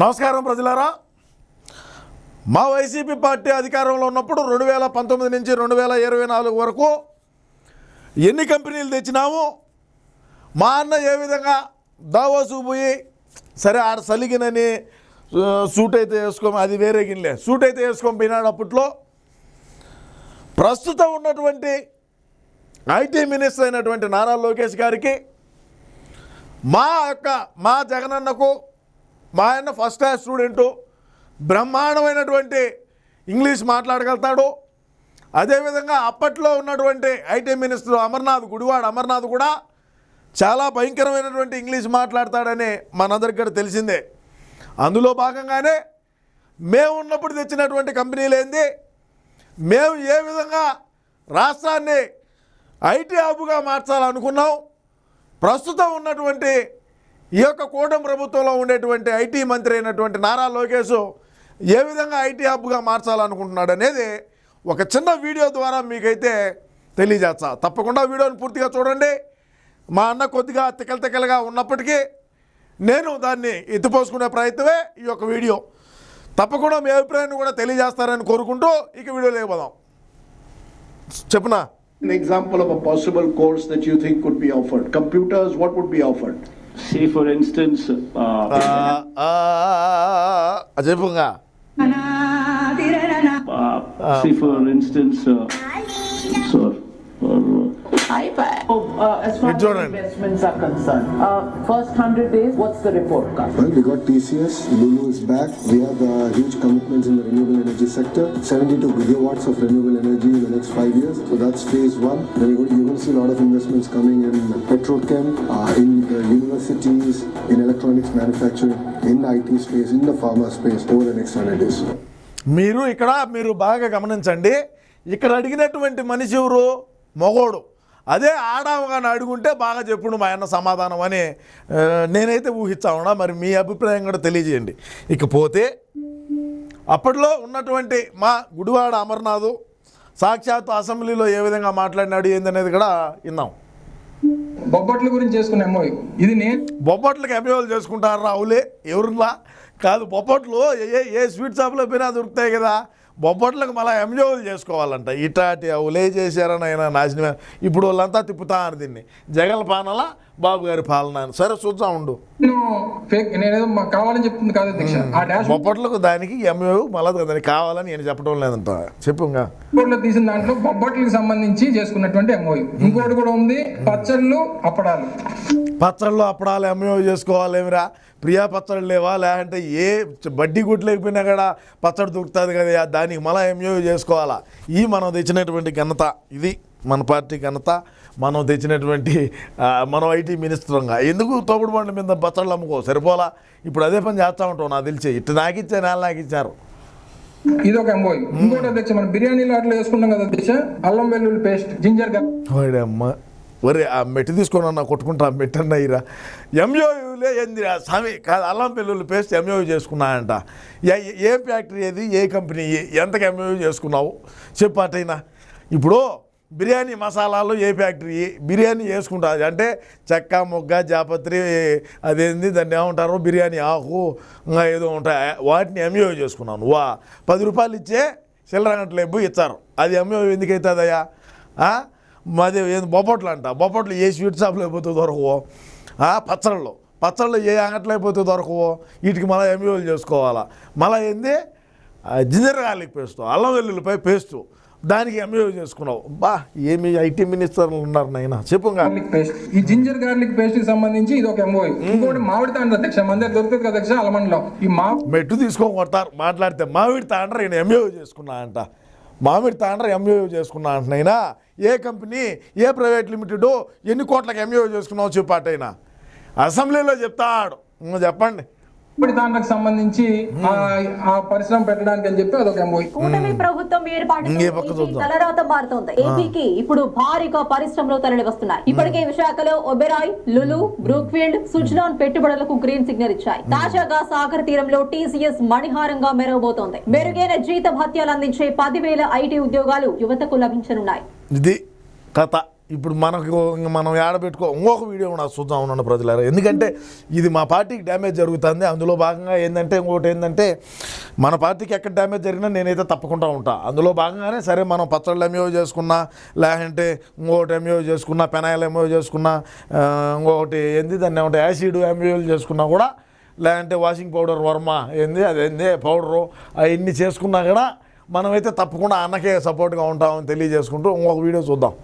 నమస్కారం ప్రజలారా. మా వైసీపీ పార్టీ అధికారంలో ఉన్నప్పుడు రెండు వేల పంతొమ్మిది నుంచి రెండు వేల ఇరవై నాలుగు వరకు ఎన్ని కంపెనీలు తెచ్చినాము మా అన్న ఏ విధంగా దావోసు పోయి సరే ఆడ సలిగినని సూట్ అయితే వేసుకోము అది వేరే గిన్నెలే. సూట్ అయితే వేసుకొని పోయినాడు అప్పట్లో. ప్రస్తుతం ఉన్నటువంటి ఐటీ మినిస్టర్ అయినటువంటి నారా లోకేష్ గారికి మా యొక్క మా జగనన్నకు మా ఆయన ఫస్ట్ క్లాస్ స్టూడెంటు బ్రహ్మాండమైనటువంటి ఇంగ్లీష్ మాట్లాడగలుగుతాడు. అదేవిధంగా అప్పట్లో ఉన్నటువంటి ఐటీ మినిస్టర్ అమర్నాథ్ గుడివాడ అమర్నాథ్ కూడా చాలా భయంకరమైనటువంటి ఇంగ్లీష్ మాట్లాడతాడని మనందరికీ కూడా తెలిసిందే. అందులో భాగంగానే మేము ఉన్నప్పుడు తెచ్చినటువంటి కంపెనీలు ఏంది? మేము ఏ విధంగా రాష్ట్రాన్ని ఐటీ హబ్గా మార్చాలనుకున్నాం? ప్రస్తుతం ఉన్నటువంటి ఈ యొక్క కూటమి ప్రభుత్వంలో ఉండేటువంటి ఐటీ మంత్రి అయినటువంటి నారా లోకేష్ ఏ విధంగా ఐటీ హబ్గా మార్చాలనుకుంటున్నాడు అనేది ఒక చిన్న వీడియో ద్వారా మీకైతే తెలియజేస్తా. తప్పకుండా వీడియోని పూర్తిగా చూడండి. మా అన్న కొద్దిగా తికల తిక్కలుగా ఉన్నప్పటికీ నేను దాన్ని ఎత్తిపోసుకునే ప్రయత్నమే ఈ యొక్క వీడియో. తప్పకుండా మీ అభిప్రాయాన్ని కూడా తెలియజేస్తారని కోరుకుంటూ ఇక వీడియో లేకపోదాం చెప్పునా? An example of a possible course that you think could be offered. Computers, what would be offered? Say, for instance, uh, uh, uh Ajay po. Uh, say, um, for instance, uh, sir, or, uh, Hi, Pat. Uh, as far as investments are concerned, uh, first 100 days, what's the report card? Well, we got TCS, Lulu is back, we have uh, huge commitments in the renewable energy sector. 72 gigawatts of renewable energy in the next five years. So that's phase one. Then you're going to, see a lot of investments coming in petrochem, uh, in uh, universities, in electronics manufacturing, in the IT space, in the pharma space over the next 100 days. మీరు ఇక్కడ మీరు బాగా గమనించండి ఇక్కడ అడిగినటువంటి మనిషి ఎవరు మగోడు అదే ఆడామగాని అడుగుంటే బాగా చెప్పుడు మా అన్న సమాధానం అని నేనైతే ఊహించామన్నా మరి మీ అభిప్రాయం కూడా తెలియజేయండి ఇకపోతే అప్పట్లో ఉన్నటువంటి మా గుడివాడ అమర్నాథు సాక్షాత్తు అసెంబ్లీలో ఏ విధంగా మాట్లాడినాడు ఏందనేది కూడా విన్నాం. బొబ్బట్ల గురించి చేసుకున్న ఎంఓయు ఇది నేను బొబ్బట్లకి ఎంఏలు చేసుకుంటారు రావులే? ఎవరులా కాదు బొబ్బట్లు ఏ ఏ స్వీట్ షాప్లో పోయినా దొరుకుతాయి కదా. బొబ్బట్లకు మళ్ళీ ఎంజోలు చేసుకోవాలంట. ఇటాటి అవులే చేశారని ఆయన నాశనమే ఇప్పుడు వాళ్ళంతా తిప్పుతారు దీన్ని. జగన్ పాలన బాబు గారి పాలన. సరే చూద్దాం ఉండు. కావాలని చెప్తుంది కాదు అధ్యక్ష. బొబ్బట్లకు దానికి ఎంఏ మళ్ళీ దానికి కావాలని నేను చెప్పడం లేదంట. చెప్పు ఇంకా బోర్డ్లో తీసిన దాంట్లో బొబ్బట్లకు సంబంధించి చేసుకున్నటువంటి ఎంఓయు. ఇంకోటి కూడా ఉంది పచ్చళ్ళు అప్పడాలు. పచ్చళ్ళు అప్పడాలు ఎంఏ చేసుకోవాలేమిరా? ప్రియా పచ్చళ్ళు లేవా? లేదంటే ఏ బడ్డీ గుడ్లు లేకపోయినా కూడా పచ్చడి దొరుకుతుంది కదా దానికి మళ్ళీ ఎంఏ చేసుకోవాలా? ఈ మనం తెచ్చినటువంటి ఘనత ఇది మన పార్టీ ఘనత. మనం తెచ్చినటువంటి మనం ఐటీ మినిస్టర్గా ఎందుకు తోపుడు బండ్ల మీద పచ్చళ్ళు అమ్ముకో? సరిపోలా? ఇప్పుడు అదే పని చేస్తూ ఉంటాం నాకు తెలిసి. ఇటు నాకు ఇచ్చా నేల నాకు ఇచ్చారు. ఇది ఒక ఎంఓయు ఇంకోటి అధ్యక్ష మనం బిర్యానీలో అట్లా వేసుకుంటాం కదా అధ్యక్ష అల్లం వెల్లుల్లి పేస్ట్ జింజర్ గార్లిక్ వరే ఒరే ఆ మెట్టి తీసుకొని అన్న కొట్టుకుంటా ఆ మెట్టి అన్న ఇరా. ఎంయోయూలే ఏందిరా స్వామి కాదు అల్లం పెళ్ళుళ్ళు పేస్ట్ ఎంయోయు చేసుకున్నాయంట. ఏ ఫ్యాక్టరీ ఏది ఏ కంపెనీ ఎంతకు ఎంయోయు చేసుకున్నావు? చెప్పు అటైనా. ఇప్పుడు బిర్యానీ మసాలాలు ఏ ఫ్యాక్టరీ బిర్యానీ చేసుకుంటా. అంటే చెక్క మొగ్గ జాపత్రి అదేంది దాన్ని ఏమంటారు? బిర్యానీ ఆకు ఇంకా ఏదో ఉంటాయి. వాటిని ఎంయోయూ చేసుకున్నాను వా పది రూపాయలు ఇచ్చే చిల్లర గంటలు ఇచ్చారు. అది ఎంయోయూ ఎందుకు అవుతుందయ్యా? మాది ఏంది బొబ్బట్లు అంట. బొబ్బట్లు ఏ స్వీట్ షాప్లో అయిపోతే దొరకవు. ఆ, పచ్చళ్ళు. పచ్చళ్ళు ఏ అంగట్లో అయిపోతే దొరకవు. వీటికి మళ్ళీ ఎంయూలు చేసుకోవాలా. మళ్ళీ ఏంది? జింజర్ గార్లిక్ పేస్ట్ అల్లం వెల్లుల్లిపై పేస్టు. దానికి ఎంయూ చేసుకున్నావు. బా ఏమి ఐటీ మినిస్టర్లు ఉన్నారు నాయన? చెప్పు ఈ జింజర్ గార్లిక్ పేస్ట్కి సంబంధించి ఇది ఒక ఎంఓయు ఇంకోటి మామిడి తాండ్ర అధ్యక్ష. దగ్గర దొరుకుతుంది కదా అధ్యక్ష అలమండలో. ఈ మా మెట్టు తీసుకొని కొడతారు. మాట్లాడితే మామిడి తాండ్ర ఈయన ఎంయూ చేసుకున్నా అంట. మామిడి తాండ్ర ఎంయూ చేసుకున్నా అంటున్నాయినా ఏ కంపెనీ ఏ ప్రైవేట్ లిమిటెడ్ ఎన్ని కోట్లకు ఎంయూ చేసుకున్నావు చెప్పాటైనా అసెంబ్లీలో చెప్తాడు. చెప్పండి. మామిడి తాండ్రకు సంబంధించి ఆ ఆ పరిశ్రమ పెట్టడానికి అని చెప్పి అదొక ఎంఓయు కూటమి ప్రభుత్వం ఏర్పాటు. తలరాత మారుతోంది. ఏపీకి ఇప్పుడు భారీగా పరిశ్రమలు తరలి వస్తున్నాయి ఇప్పటికే విశాఖలో ఒబెరాయ్ లులు బ్రూక్ఫీల్డ్ సుజ్లాన్ పెట్టుబడులకు గ్రీన్ సిగ్నల్ ఇచ్చాయి. తాజాగా సాగర్ తీరంలో టీసీఎస్ మణిహారంగా మెరవబోతోంది. మెరుగైన జీత భత్యాలు అందించే పదివేల ఐటీ ఉద్యోగాలు యువతకు లభించనున్నాయి. ఇది కథ. ఇప్పుడు మనకు ఇంక మనం ఏడబెట్టుకో ఇంకొక వీడియో కూడా చూద్దాం ఉన్నాను ప్రజలారా. ఎందుకంటే ఇది మా పార్టీకి డ్యామేజ్ జరుగుతుంది. అందులో భాగంగా ఏంటంటే ఇంకోటి ఏంటంటే మన పార్టీకి ఎక్కడ డ్యామేజ్ జరిగినా నేనైతే తప్పకుండా ఉంటా. అందులో భాగంగానే సరే మనం పచ్చళ్ళు ఎంఏఓ చేసుకున్నా లేదంటే ఇంకొకటి ఎంఏఓ చేసుకున్నా పెనాయిల్ ఎంఏ చేసుకున్నా ఇంకొకటి ఏంది దాన్ని ఏమంటే యాసిడ్ ఎంఏఓలు చేసుకున్నా కూడా లేదంటే వాషింగ్ పౌడర్ వర్మ ఏంది అదేంది పౌడరు అవన్నీ చేసుకున్నా కూడా మనమైతే తప్పకుండా అన్నకే సపోర్ట్గా ఉంటామని తెలియజేసుకుంటూ ఇంకొక వీడియో చూద్దాం.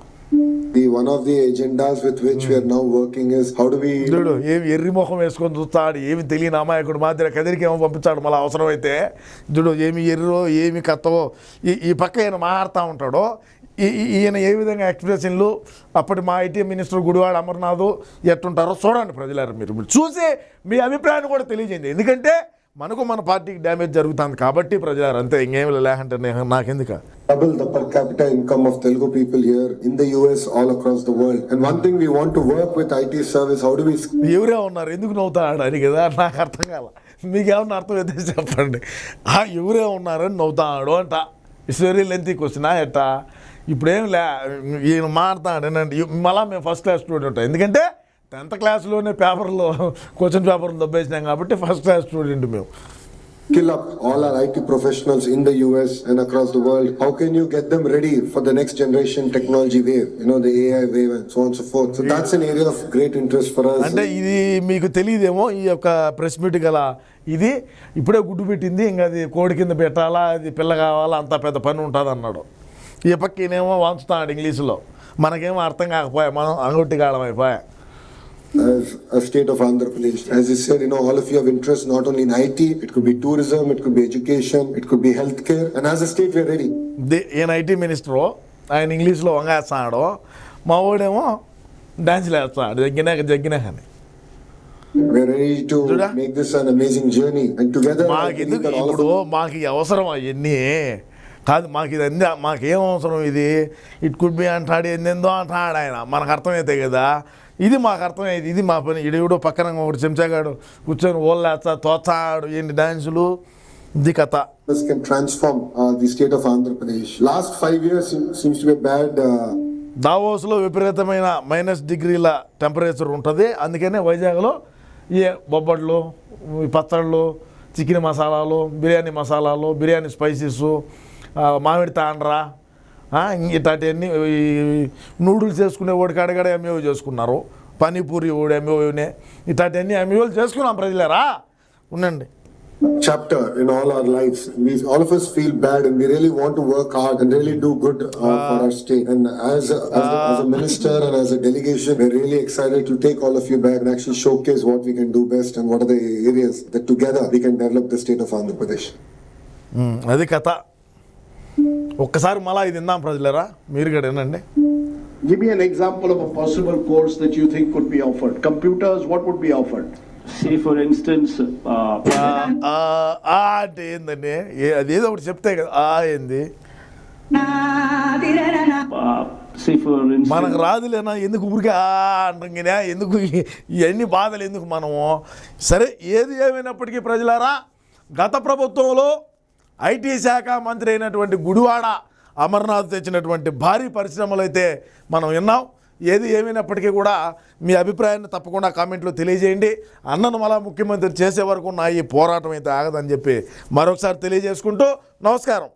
The one of the agendas with which we now now working is how do చూడు ఏమి ఎర్రి మొహం వేసుకొని చూస్తాడు ఏమి తెలియని అమాయకుడు మాదిరి కదిరికి ఏమో పంపించాడు మళ్ళీ అవసరమైతే. చూడు ఏమి ఎర్రో ఏమి కత్తవో ఈ ఈ పక్క ఈయన మాట్లాడుతూ ఉంటాడో. ఈ- ఈయన ఏ విధంగా ఎక్స్ప్రెషన్లు అప్పటి మా ఐటీ మినిస్టర్ గుడివాడ అమర్నాథ్ ఎట్టుంటారో చూడండి ప్రజలారు మీరు మీరు. చూసి మీ అభిప్రాయాన్ని కూడా తెలియజేయండి. ఎందుకంటే మనకు మన పార్టీకి డ్యామేజ్ జరుగుతుంది కాబట్టి ప్రజలారు అంతే ఇంకేమి లేకంటే నే- నాకెందుకు? Double the per capita income of Telugu people here in the US all across the world? And one thing we want to work with IT service, how do we ఎవరే ఉన్నారు? ఎందుకు నవ్వుతాడు అని కదా నాకు అర్థం కాల. మీకు ఏమన్నా అర్థం అయితే చెప్పండి. ఆ ఎవరే ఉన్నారని నవ్వుతాడు అంట. ఇట్స్ వెరీ లెంతీ క్వశ్చన్ ఎట్ట ఇప్పుడేం లే ఈయన మాట్లాడు ఏంటంటే మళ్ళీ మేము ఫస్ట్ క్లాస్ స్టూడెంట్ ఎందుకంటే టెన్త్ క్లాస్లోనే పేపర్లో క్వశ్చన్ పేపర్లు దబ్బేసినాం కాబట్టి ఫస్ట్ క్లాస్ స్టూడెంట్ మేము kill up all our IT professionals in the US and across the world? How can you get them ready for the next generation technology wave? You know, the AI wave and so on and so forth. So that's an area of great interest for us. అంటే ఇది మీకు తెలియదేమో ఈ యొక్క press meet గల ఇది ఇప్పుడే గుడ్డు పెట్టింది ఇంకా అది కోడి కింద పెట్టాలా అది పిల్ల కావాలా అంత పెద్ద పని ఉంటుంది అన్నాడు ఈ పక్క ఈయనేమో వంచుతాడు ఇంగ్లీషులో మనకేమో అర్థం కాకపోయా మనం అంగుట్టి కాలం అయిపోయా as a state of Andhra Pradesh. As you said, you know, all of you have interest not only in IT, it could be tourism, it could be education, it could be healthcare. And as a state, we're ready. The- ఈయన IT minister ఆయన ఇంగ్లీష్లో వంగేస్తున్నాడు మా వాడేమో డాన్స్లు వేస్తాడు జగ్గినాక జగ్గినాక అని We're ready to Duda? make this an amazing journey. And together, I మాకు believe ఎందుకు that all of ఇప్పుడు మాకు అవసరం అవన్నీ కాదు మాకు ఇది అన్నీ మాకేం అవసరం ఇది ఇట్ కుడ్ బి అంటాడు ఎందెందో అంటాడు ఆయన మనకు అర్థమైతే కదా ఇది మాకు అర్థమయ్యేది ఇది మా పని ఇడు పక్కన ఒకటి చెంచాగాడు కూర్చొని ఓళ్ళేస్తా తోచాడు ఏంటి డాన్సులు ఇది కథ us can transform uh, the state of Andhra Pradesh. Last five years seem- seems to be a bad. Uh, దావోస్లో విపరీతమైన మైనస్ డిగ్రీల టెంపరేచర్ ఉంటుంది అందుకనే వైజాగ్లో ఈ బొబ్బట్లు ఈ పచ్చళ్ళు చికెన్ మసాలాలు బిర్యానీ మసాలాలు బిర్యానీ స్పైసెస్ మామిడి తాండ్రా ఇట్లాంటివన్నీ నూడిల్స్ చేసుకునే వాడికి అడగడ ఎంఏఓ చేసుకున్నారు పానీపూరి వాడు ఎంఏఓనే ఇట్లాంటివన్నీ ఎంఏఓలు చేసుకున్నాం ప్రజలరా ఉండండి chapter in all our lives. We all of us feel bad, and we really want to work hard and really do good uh, for our state. And as a, as, a, as a minister and as a delegation, we're really excited to take all of you back and actually showcase what we can do best and what are the areas that together we can develop the state of Andhra Pradesh. కథ ఒక్కసారి మళ్ళా ఇది విందాం ప్రజలరా మీరు కూడా వినండి Give me an example of a possible course that you think could be offered. Computers, what would be offered? Say for instance, uh, ఆ, ఆ అంటే ఏందండి ఏ- అదేదో ఒకటి చెప్తే కదా ఆ ఏంది uh, say for మనకు instance, రాదులేనా ఎందుకు ఊరికే ఆ అంటుంగినా ఎందుకు ఈ- ఇవన్నీ బాధలు ఎందుకు మనము సరే ఏది ఏమైనప్పటికీ ప్రజలారా గత ప్రభుత్వంలో ఐటీ శాఖ మంత్రి అయినటువంటి గుడివాడ అమర్నాథ్ తెచ్చినటువంటి భారీ పరిశ్రమలు అయితే మనం విన్నాం. ఏది ఏమైనప్పటికీ కూడా మీ అభిప్రాయాన్ని తప్పకుండా కామెంట్లో తెలియజేయండి. అన్నను మళ్ళా ముఖ్యమంత్రి చేసే వరకు నా ఈ పోరాటం అయితే ఆగదని చెప్పి మరొకసారి తెలియజేసుకుంటూ నమస్కారం.